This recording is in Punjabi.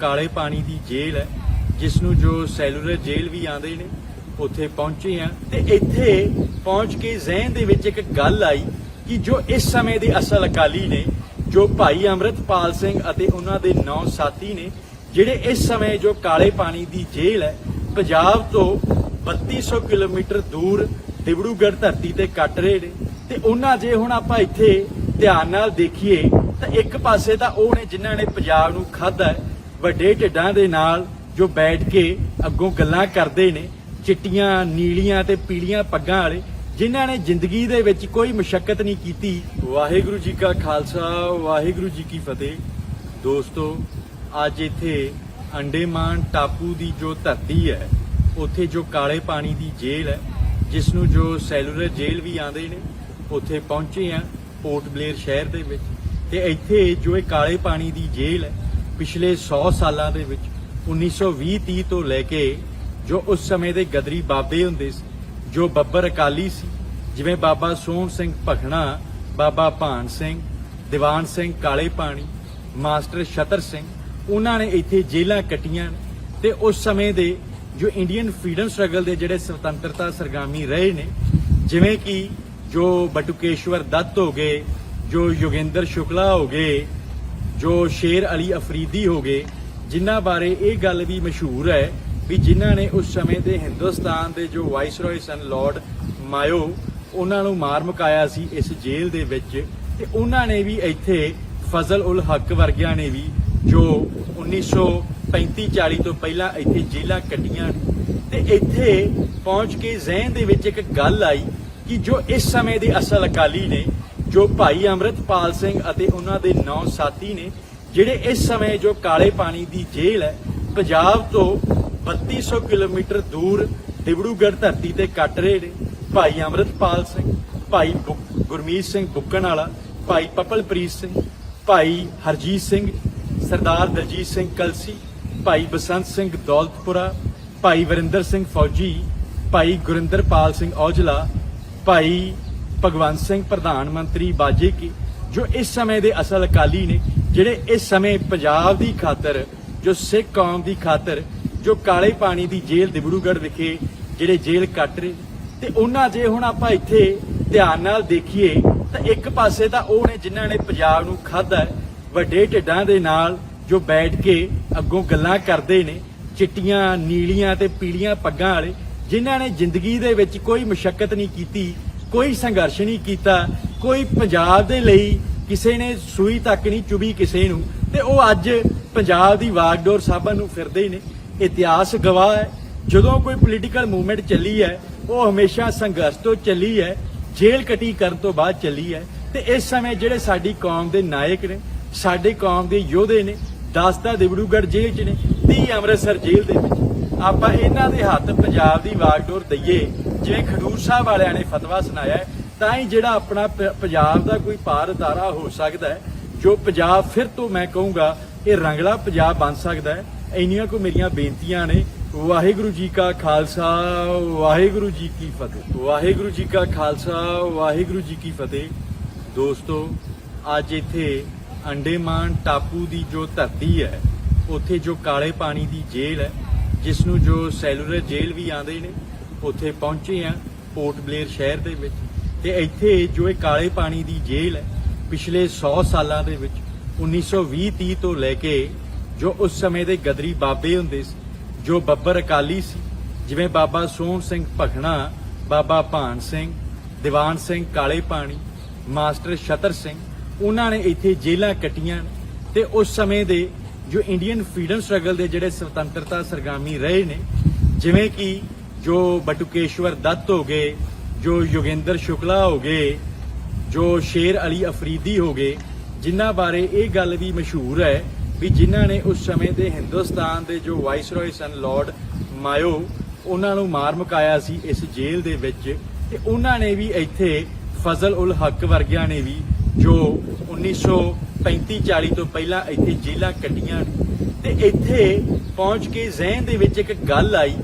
ਕਾਲੇ ਪਾਣੀ ਦੀ ਜੇਲ੍ਹ ਹੈ ਜਿਸ ਨੂੰ ਜੋ ਸੈਲੂਲਰ ਜੇਲ੍ਹ ਵੀ ਆਂਦੇ ਨੇ, ਉੱਥੇ ਪਹੁੰਚੇ ਆ ਤੇ ਇੱਥੇ ਪਹੁੰਚ ਕੇ ਜ਼ਿਹਨ ਦੇ ਵਿੱਚ ਇੱਕ ਗੱਲ ਆਈ ਕਿ ਜੋ ਇਸ ਸਮੇਂ ਦੇ ਅਸਲ ਅਕਾਲੀ ਨੇ, ਜੋ ਭਾਈ ਅੰਮ੍ਰਿਤਪਾਲ ਸਿੰਘ ਅਤੇ ਉਹਨਾਂ ਦੇ ਨੌ ਸਾਥੀ ਨੇ, ਜਿਹੜੇ ਇਸ ਸਮੇਂ ਜੋ ਕਾਲੇ ਪਾਣੀ ਦੀ ਜੇਲ੍ਹ ਹੈ, ਪੰਜਾਬ ਤੋਂ 3200 ਕਿਲੋਮੀਟਰ ਦੂਰ ਡਿਬੜੂਗੜ ਧਰਤੀ ਤੇ ਕੱਟ ਰਹੇ ਨੇ। ਤੇ ਉਹਨਾਂ ਜੇ ਹੁਣ ਆਪਾਂ ਇੱਥੇ ਧਿਆਨ ਨਾਲ ਦੇਖੀਏ, ਤਾਂ ਇੱਕ ਪਾਸੇ ਤਾਂ ਉਹ ਨੇ ਜਿਨ੍ਹਾਂ ਨੇ ਪੰਜਾਬ ਨੂੰ ਖਾਧਾ ਵੱਡੇ ਢਿੱਡਾਂ ਦੇ ਨਾਲ ਜੋ ਬੈਠ ਕੇ ਅੱਗੋਂ ਗੱਲਾਂ ਕਰਦੇ ਨੇ, ਚਿੱਟੀਆਂ, ਨੀਲੀਆਂ ਤੇ ਪੀਲੀਆਂ ਪੱਗਾਂ ਵਾਲੇ, ਜਿਨ੍ਹਾਂ ਨੇ ਜ਼ਿੰਦਗੀ ਦੇ ਵਿੱਚ ਕੋਈ ਮੁਸ਼ਕਲ ਨਹੀਂ ਕੀਤੀ। ਵਾਹਿਗੁਰੂ ਜੀ ਕਾ ਖਾਲਸਾ, ਵਾਹਿਗੁਰੂ ਜੀ ਕੀ ਫਤਿਹ। ਦੋਸਤੋ, ਅੱਜ ਇੱਥੇ ਅੰਡੇਮਾਨ ਟਾਪੂ ਦੀ ਜੋ ਧਰਤੀ ਹੈ, ਉੱਥੇ ਜੋ ਕਾਲੇ ਪਾਣੀ ਦੀ ਜੇਲ੍ਹ ਹੈ, ਜਿਸ ਨੂੰ ਜੋ ਸੈਲੂਲਰ ਜੇਲ੍ਹ ਵੀ ਆਂਦੇ ਨੇ, ਉੱਥੇ ਪਹੁੰਚੇ ਆ ਪੋਰਟ ਬਲੇਅਰ ਸ਼ਹਿਰ ਦੇ ਵਿੱਚ। ਤੇ ਇੱਥੇ ਜੋ ਇਹ ਕਾਲੇ ਪਾਣੀ ਦੀ ਜੇਲ੍ਹ ਹੈ ਪਿਛਲੇ 100 ਸਾਲਾਂ ਦੇ ਵਿੱਚ 1920-30 ਤੋਂ ਲੈ ਕੇ ਜੋ ਉਸ ਸਮੇਂ ਦੇ ਗਦਰੀ ਬਾਬੇ ਹੁੰਦੇ ਸੀ, ਜੋ ਬੱਬਰ ਅਕਾਲੀ ਸੀ, ਜਿਵੇਂ ਬਾਬਾ ਸੋਹਣ ਸਿੰਘ ਭਖਣਾ, ਬਾਬਾ ਭਾਨ ਸਿੰਘ, ਦੀਵਾਨ ਸਿੰਘ ਕਾਲੇ ਪਾਣੀ, ਮਾਸਟਰ ਛਤਰ ਸਿੰਘ, ਉਹਨਾਂ ਨੇ ਇੱਥੇ ਜੇਲ੍ਹਾਂ ਕੱਟੀਆਂ ਨੇ ਤੇ ਉਸ ਸਮੇਂ ਦੇ ਜੋ ਇੰਡੀਅਨ ਫਰੀडम ਸਟਰਗਲ ਦੇ ਜਿਹੜੇ ਸੁਤੰਤਰਤਾ ਸਰਗਾਮੀ ਰਹੇ ਨੇ, ਜਿਵੇਂ ਕਿ ਜੋ ਬਟੁਕੇਸ਼ਵਰ ਦੱਤ ਹੋ ਗਏ, ਜੋ ਯੋਗਿੰਦਰ ਸ਼ੁਕਲਾ ਹੋ ਗਏ ਜੋ ਸ਼ੇਰ ਅਲੀ ਅਫਰੀਦੀ ਹੋ ਗਏ, ਜਿਨ੍ਹਾਂ ਬਾਰੇ ਇਹ ਗੱਲ ਵੀ ਮਸ਼ਹੂਰ ਹੈ ਵੀ ਜਿਨ੍ਹਾਂ ਨੇ ਉਸ ਸਮੇਂ ਦੇ ਹਿੰਦੁਸਤਾਨ ਦੇ ਜੋ ਵਾਈਸ ਵਾਇਸਰੋਏ ਸਨ ਲਾਰਡ ਮਾਇਓ, ਉਹਨਾਂ ਨੂੰ ਮਾਰ ਮੁਕਾਇਆ ਸੀ ਇਸ ਜੇਲ੍ਹ ਦੇ ਵਿੱਚ ਤੇ ਉਹਨਾਂ ਨੇ ਵੀ ਇੱਥੇ ਫਜ਼ਲ ਉਲ ਹੱਕ ਵਰਗਿਆਂ ਨੇ ਵੀ ਜੋ 1935-40 ਤੋਂ ਪਹਿਲਾਂ ਇੱਥੇ ਜੇਲ੍ਹਾਂ ਕੱਟੀਆਂ ਨੇ ਤੇ ਇੱਥੇ ਪਹੁੰਚ ਕੇ ਜ਼ਿਹਨ ਦੇ ਵਿੱਚ ਇੱਕ ਗੱਲ ਆਈ ਕਿ ਜੋ ਇਸ ਸਮੇਂ ਦੇ ਅਸਲ ਅਕਾਲੀ ਨੇ ਜੋ ਭਾਈ ਅੰਮ੍ਰਿਤਪਾਲ ਸਿੰਘ ਅਤੇ ਉਹਨਾਂ ਦੇ ਨੌ ਸਾਥੀ ਨੇ, ਜਿਹੜੇ ਇਸ ਸਮੇਂ ਜੋ ਕਾਲੇ ਪਾਣੀ ਦੀ ਜੇਲ੍ਹ ਹੈ, ਪੰਜਾਬ ਤੋਂ 3200 ਕਿਲੋਮੀਟਰ ਦੂਰ ਡਿਬੜੂਗੜ ਧਰਤੀ ਤੇ ਕੱਟ ਰਹੇ ਨੇ। ਭਾਈ ਅੰਮ੍ਰਿਤਪਾਲ ਸਿੰਘ, ਭਾਈ ਗੁਰਮੀਤ ਸਿੰਘ ਬੁੱਕਣ ਵਾਲਾ ਭਾਈ ਪਪਲਪ੍ਰੀਤ ਸਿੰਘ, ਭਾਈ ਹਰਜੀਤ ਸਿੰਘ, ਸਰਦਾਰ ਦਲਜੀਤ ਸਿੰਘ ਕਲਸੀ, ਭਾਈ ਬਸੰਤ ਸਿੰਘ ਦੌਲਤਪੁਰਾ, ਭਾਈ ਵਰਿੰਦਰ ਸਿੰਘ ਫੌਜੀ, ਭਾਈ ਗੁਰਿੰਦਰਪਾਲ ਸਿੰਘ ਔਜਲਾ, ਭਾਈ ਭਗਵੰਤ ਸਿੰਘ ਪ੍ਰਧਾਨ ਮੰਤਰੀ ਬਾਜੇ ਕੀ, ਜੋ ਇਸ ਸਮੇਂ ਦੇ ਅਸਲ ਅਕਾਲੀ ਨੇ, ਜਿਹੜੇ ਇਸ ਸਮੇਂ ਪੰਜਾਬ ਦੀ ਖਾਤਰ, ਜੋ ਸਿੱਖ ਕੌਮ ਦੀ ਖਾਤਰ, ਜੋ ਕਾਲੇ ਪਾਣੀ ਦੀ ਜੇਲ੍ਹ ਦਿਬੜੂਗੜ੍ਹ ਵਿਖੇ ਜਿਹੜੇ ਜੇਲ੍ਹ ਕੱਟ ਰਹੇ, ਤੇ ਉਹਨਾਂ ਜੇ ਹੁਣ ਆਪਾਂ ਇੱਥੇ ਧਿਆਨ ਨਾਲ ਦੇਖੀਏ, ਤਾਂ ਇੱਕ ਪਾਸੇ ਤਾਂ ਉਹ ਨੇ ਜਿਨ੍ਹਾਂ ਨੇ ਪੰਜਾਬ ਨੂੰ ਖਾਧਾ ਵੱਡੇ ਢਿੱਡਾਂ ਦੇ ਨਾਲ ਜੋ ਬੈਠ ਕੇ ਅੱਗੋਂ ਗੱਲਾਂ ਕਰਦੇ ਨੇ, ਚਿੱਟੀਆਂ, ਨੀਲੀਆਂ ਤੇ ਪੀਲੀਆਂ ਪੱਗਾਂ ਵਾਲੇ, ਜਿਨ੍ਹਾਂ ਨੇ ਜ਼ਿੰਦਗੀ ਦੇ ਵਿੱਚ ਕੋਈ ਮੁਸ਼ਕਲ ਨਹੀਂ ਕੀਤੀ ਕੋਈ ਸੰਘਰਸ਼ ਨਹੀਂ ਕੀਤਾ, ਕੋਈ ਪੰਜਾਬ ਦੇ ਲਈ ਕਿਸੇ ਨੇ ਸੂਈ ਤੱਕ ਨਹੀਂ ਚੁਬੀ ਕਿਸੇ ਨੂੰ। ਤੇ ਉਹ ਅੱਜ ਪੰਜਾਬ ਦੀ ਵਾਗਡੋਰ ਸਾਬਨ ਨੂੰ ਫਿਰਦੇ ਨੇ। ਇਤਿਹਾਸ ਗਵਾਹ ਹੈ। ਜਦੋਂ ਕੋਈ ਪੋਲੀਟੀਕਲ ਮੂਵਮੈਂਟ ਚੱਲੀ ਹੈ, ਉਹ ਹਮੇਸ਼ਾ ਸੰਘਰਸ਼ ਤੋਂ ਚੱਲੀ ਹੈ, ਜੇਲ੍ਹ ਕਟੀ ਕਰਨ ਤੋਂ ਬਾਅਦ ਚੱਲੀ ਹੈ। ਤੇ ਇਸ ਸਮੇਂ ਜਿਹੜੇ ਸਾਡੀ ਕੌਮ ਦੇ ਨਾਇਕ ਨੇ, ਸਾਡੇ ਕੌਮ ਦੇ ਯੋਧੇ ਨੇ 10 ਦਾ ਦਿਬੜੂਗੜ੍ਹ ਜੇਲ੍ਹ 'ਚ ਨੇ 30 ਅੰਮ੍ਰਿਤਸਰ ਜੇਲ੍ਹ ਦੇ ਵਿੱਚ। ਆਪਾਂ ਇਹਨਾਂ ਦੇ ਹੱਥ ਪੰਜਾਬ ਦੀ ਵਾਗਡੋਰ ਦਈਏ, ਜਿਵੇਂ ਖਡੂਰ ਸਾਹਿਬ ਵਾਲਿਆਂ ਨੇ ਫਤਵਾ ਸੁਣਾਇਆ ਤਾਂ ਹੀ ਜਿਹੜਾ ਆਪਣਾ ਪੰਜਾਬ ਦਾ ਕੋਈ ਪਾਰ ਉਤਾਰਾ ਹੋ ਸਕਦਾ ਹੈ, ਜੋ ਪੰਜਾਬ ਫਿਰ ਤੋਂ ਮੈਂ ਕਹੂੰਗਾ, ਇਹ ਰੰਗਲਾ ਪੰਜਾਬ ਬਣ ਸਕਦਾ ਹੈ। ਇੰਨੀਆਂ ਕੋ ਮੇਰੀਆਂ ਬੇਨਤੀਆਂ ਨੇ, ਵਾਹਿਗੁਰੂ ਜੀ ਕਾ ਖਾਲਸਾ, ਵਾਹਿਗੁਰੂ ਜੀ ਕੀ ਫਤਿਹ। ਵਾਹਿਗੁਰੂ ਜੀ ਕਾ ਖਾਲਸਾ, ਵਾਹਿਗੁਰੂ ਜੀ ਕੀ ਫਤਿਹ। ਦੋਸਤੋ, ਅੱਜ ਇੱਥੇ ਅੰਡੇਮਾਨ ਟਾਪੂ ਦੀ ਜੋ ਧਰਤੀ ਹੈ, ਉੱਥੇ ਜੋ ਕਾਲੇ ਪਾਣੀ ਦੀ ਜੇਲ੍ਹ ਹੈ ਜਿਸ ਨੂੰ ਜੋ ਸੈਲੂਲਰ ਜੇਲ੍ਹ ਵੀ ਆਂਦੇ ਨੇ, ਉੱਥੇ ਪਹੁੰਚੇ ਆ ਪੋਰਟ ਬਲੇਅਰ ਸ਼ਹਿਰ ਦੇ ਵਿੱਚ। ਤੇ ਇੱਥੇ ਜੋ ਇਹ ਕਾਲੇ ਪਾਣੀ ਦੀ ਜੇਲ੍ਹ ਹੈ, ਪਿਛਲੇ 100 ਸਾਲਾਂ ਦੇ ਵਿੱਚ 1920-30 ਤੋਂ ਲੈ ਕੇ ਜੋ ਉਸ ਸਮੇਂ ਦੇ ਗਦਰੀ ਬਾਬੇ ਹੁੰਦੇ ਸੀ, ਜੋ ਬੱਬਰ ਅਕਾਲੀ ਸੀ, ਜਿਵੇਂ ਬਾਬਾ ਸੋਹਣ ਸਿੰਘ ਭਖਣਾ ਬਾਬਾ ਭਾਨ ਸਿੰਘ, ਦੀਵਾਨ ਸਿੰਘ ਕਾਲੇ ਪਾਣੀ, ਮਾਸਟਰ ਛਤਰ ਸਿੰਘ, ਉਹਨਾਂ ਨੇ ਇੱਥੇ ਜੇਲ੍ਹਾਂ ਕੱਟੀਆਂ ਨੇ। ਤੇ ਉਸ ਸਮੇਂ ਦੇ ਜੋ ਇੰਡੀਅਨ ਫਰੀडम ਸਟਰਗਲ ਦੇ ਜਿਹੜੇ ਸੁਤੰਤਰਤਾ ਸਰਗਾਮੀ ਰਹੇ ਨੇ, ਜਿਵੇਂ ਕਿ ਜੋ ਬਟੁਕੇਸ਼ਵਰ ਦੱਤ ਹੋ ਗਏ, ਜੋ ਯੋਗਿੰਦਰ ਸ਼ੁਕਲਾ ਹੋ ਗਏ, ਜੋ ਸ਼ੇਰ ਅਲੀ ਅਫਰੀਦੀ ਹੋ ਗਏ, ਜਿਨ੍ਹਾਂ ਬਾਰੇ ਇਹ ਗੱਲ ਵੀ ਮਸ਼ਹੂਰ ਹੈ ਵੀ ਜਿਨ੍ਹਾਂ ਨੇ ਉਸ ਸਮੇਂ ਦੇ ਹਿੰਦੁਸਤਾਨ ਦੇ ਜੋ ਵਾਈਸ ਵਾਇਸਰੋਏ ਸਨ ਲਾਰਡ ਮਾਇਓ ਉਹਨਾਂ ਨੂੰ ਮਾਰ ਮੁਕਾਇਆ ਸੀ ਇਸ ਜੇਲ੍ਹ ਦੇ ਵਿੱਚ ਤੇ ਉਹਨਾਂ ਨੇ ਵੀ ਇੱਥੇ ਫਜ਼ਲ ਉਲ ਹੱਕ ਵਰਗਿਆਂ ਨੇ ਵੀ ਜੋ 1935-40 ਤੋਂ ਪਹਿਲਾਂ ਇੱਥੇ ਜੇਲਾਂ ਕੱਟੀਆਂ ਤੇ ਇੱਥੇ ਪਹੁੰਚ ਕੇ ਜ਼ਿਹਨ ਦੇ ਵਿੱਚ ਇੱਕ ਗੱਲ ਆਈ